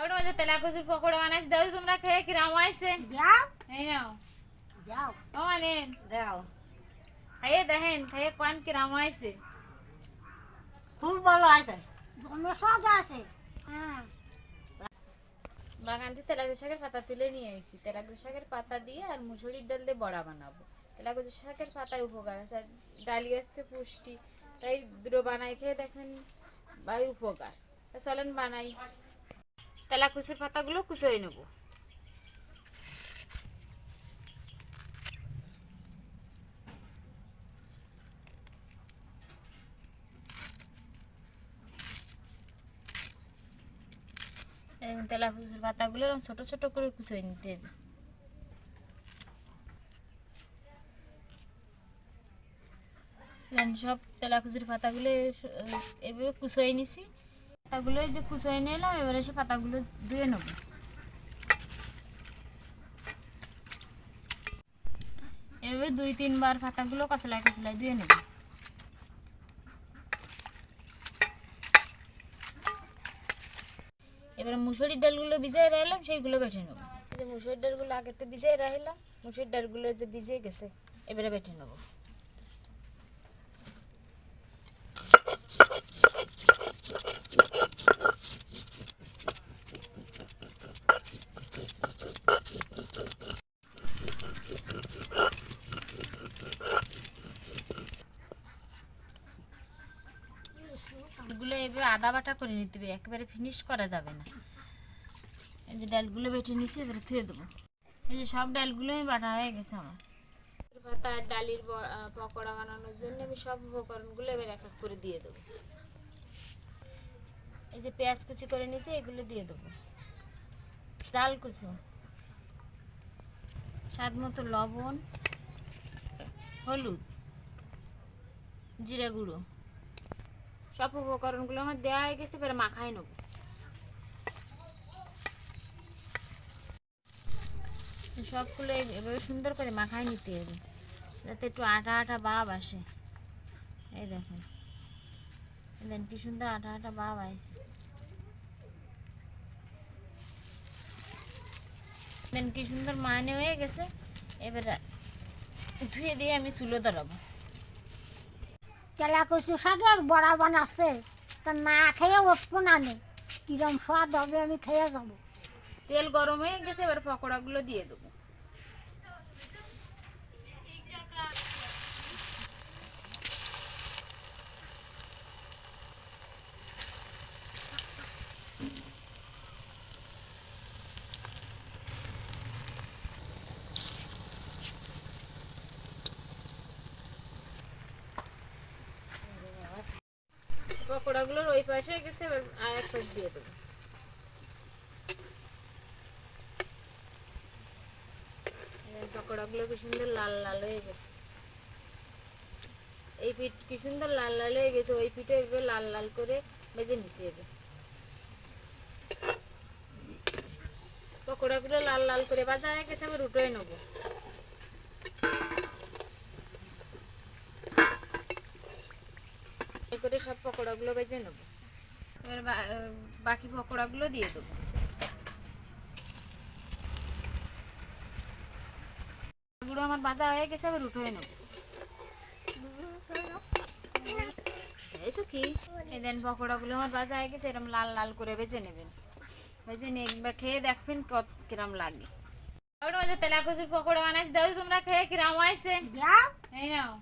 ওটা মধ্যে তেলা কচুর পকোড়া বানাইছি দাও তোমরা খেয়ে কিরাম আইছে যাও। এই নাও। যাও। ও মানেন দাও খাইয়ে দেখেন খাইয়ে কোন কিরাম আইছে খুব ভালো আছে জমে সব আছে হ্যাঁ। বাগান থেকে তেলাগুজি শাকের পাতা তুলে নিয়ে আইছি। তেলাগুজি শাকের পাতা দিয়ে আর মুসুরির ডাল দিয়ে বড়া বানাবো। তেলাগুজি শাকের পাতায় উপকার আছে। আর ডালি আসছে পুষ্টি। তাই দুটো বানাই খেয়ে দেখেন ভাই উপকার। চলেন বানাই। তেলা কুচুর পাতাগুলো কুচোই নেব। এরকম তেলা কুচুর পাতাগুলো এরকম ছোট ছোট করে কুচোই নিতে হবে। সব তেলা কুচুর পাতাগুলো এভাবে কুচোই নিছি। পাতাগুলো এই যে কুচোই নিলাম এবারে সে পাতাগুলো ধুয়ে নেব। এভাবে দুই, তিনবার পাতাগুলো কচলাই কচলাই ধুয়ে নেব। এবারে মুসুরির ডালগুলো ভিজাই রাখলাম সেইগুলো বেটে নেব। মুসুরির ডালগুলো আগে তো ভিজাই রাখলাম মুসুরির ডালগুলো যে ভিজে গেছে, এবারে বেটে নেব এগুলো এভাবে আদা বাটা করে নিতে হবে একেবারে ফিনিশ করা যাবে না। এই যে ডালগুলো বেটে নিছি এবারে থুয়ে দেবো। এই যে সব ডালগুলো আমি বাটা হয়ে গেছে আমার। পাতা ডালির পকোড়া বানানোর জন্য আমি সব উপকরণগুলো এবার এক এক করে দিয়ে দেবো। এই যে পেঁয়াজ কুচি করে নিয়েছি এগুলো দিয়ে দেবো। ডাল কুচু। স্বাদ মতো লবণ হলুদ জিরা গুঁড়ো। সব উপকরণগুলো আমার দেওয়া হয়ে গেছে, এবারে মাখাই নেব। সবগুলো এভাবে সুন্দর করে মাখাই নিতে হবে, যাতে একটু আটা আটা ভাব আসে। এই দেখেন দেখেন কি সুন্দর আটা আটা ভাব আসে। দেন কি সুন্দর মানে হয়ে গেছে, এবারে ধুয়ে দিয়ে আমি চুলো ধরাবো। তেলা কচু শাকের বড়া বানাচ্ছে তা না খেয়ে অপ্পু না নেই কিরম স্বাদ হবে, আমি খেয়ে যাব। তেল গরম হয়ে গেছে, এবার পকোড়াগুলো দিয়ে দেবো। পকোড়াগুলোর ওই পাশে গেছে, এবার আর এক পাশ দিয়ে দেবো। পকোড়াগুলো কি সুন্দর লাল লাল হয়ে গেছে। এই পিঠ কি সুন্দর লাল লাল হয়ে গেছে, ওই পিঠে এভাবে লাল লাল করে ভেজে নিতে হবে। পকোড়াগুলো লাল লাল করে ভাজা হয়ে গেছে আমি উঠোয় নেব। করে সব পকোড়াগুলো ভেজে নেব। এবার বাকি পকোড়াগুলো দিয়ে দেবো। গুঁড়ো আমার বাঁধা হয়ে গেছে আবার উঠে নেব। এই তো কি? এই দেন পকোড়াগুলো আমার বাজা হয়ে গেছে এরকম লাল লাল করে ভেজে নেবেন। ভেজে নিয়ে একবার খেয়ে দেখবেন কত কিরম লাগে। ওটা মধ্যে তেলা কচুর পকোড়া বানাইছি দাও তোমরা খেয়ে কিরম আইছে যাও এই নাও।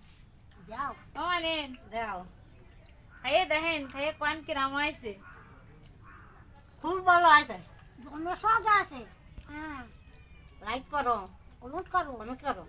যাও ও মানেন দাও। খাইয়ে দেখেন খাইয়ে কোন কিরাম আছে খুব ভালো আছে। অন্য সব আছে। হ্যাঁ। লাইক করো। কমেন্ট করো। কমেন্ট করো।